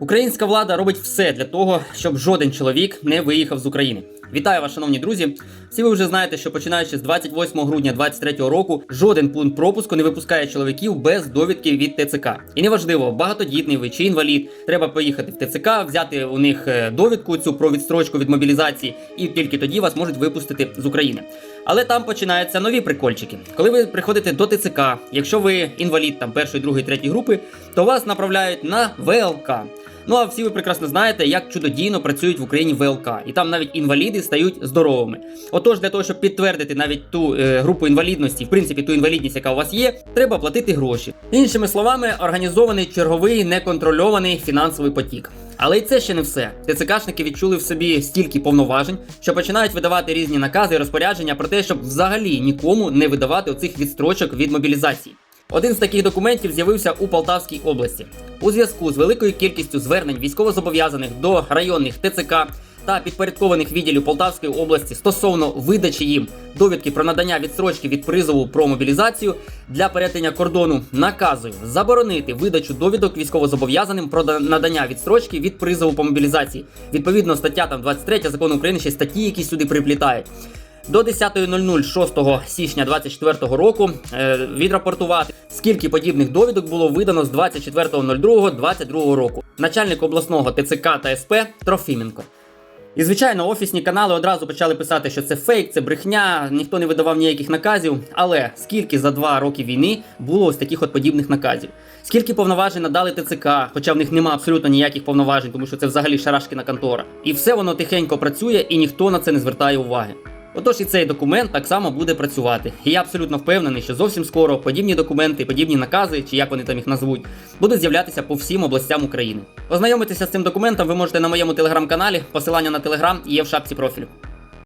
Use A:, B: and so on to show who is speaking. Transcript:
A: Українська влада робить все для того, щоб жоден чоловік не виїхав з України. Вітаю вас, шановні друзі. Всі ви вже знаєте, що починаючи з 28 грудня 2023 року, жоден пункт пропуску не випускає чоловіків без довідки від ТЦК. І неважливо, багатодітний ви чи інвалід, треба поїхати в ТЦК, взяти у них е, довідку цю про відстрочку від мобілізації, і тільки тоді вас можуть випустити з України. Але там починаються нові прикольчики. Коли ви приходите до ТЦК, якщо ви інвалід там першої, другої, третьої групи, то вас направляють на ВЛК. Ну а всі ви прекрасно знаєте, як чудодійно працюють в Україні ВЛК, і там навіть інваліди стають здоровими. Отож, для того, щоб підтвердити навіть ту е, групу інвалідності, в принципі, ту інвалідність, яка у вас є, треба платити гроші. Іншими словами, організований черговий неконтрольований фінансовий потік. Але й це ще не все. ТЦКшники відчули в собі стільки повноважень, що починають видавати різні накази і розпорядження про те, щоб взагалі нікому не видавати оцих відстрочок від мобілізації. Один з таких документів з'явився у Полтавській області. У зв'язку з великою кількістю звернень військовозобов'язаних до районних ТЦК та підпорядкованих відділів Полтавської області стосовно видачі їм довідки про надання відстрочки від призову про мобілізацію для перетинення кордону наказую заборонити видачу довідок військовозобов'язаним про надання відстрочки від призову по мобілізації. Відповідно, стаття там 23 закону України ще статті, які сюди приплітають. До 10.00 6 січня 2024 року е, відрапортувати, скільки подібних довідок було видано з 24.02.22 року. Начальник обласного ТЦК та СП Трофіменко. І звичайно, офісні канали одразу почали писати, що це фейк, це брехня, ніхто не видавав ніяких наказів. Але скільки за два роки війни було ось таких от подібних наказів? Скільки повноважень надали ТЦК, хоча в них нема абсолютно ніяких повноважень, тому що це взагалі шарашкіна контора. І все воно тихенько працює, і ніхто на це не звертає уваги. Отож і цей документ так само буде працювати. І я абсолютно впевнений, що зовсім скоро подібні документи, подібні накази, чи як вони там їх назвуть, будуть з'являтися по всім областям України. Ознайомитися з цим документом ви можете на моєму телеграм-каналі. Посилання на телеграм є в шапці профілю.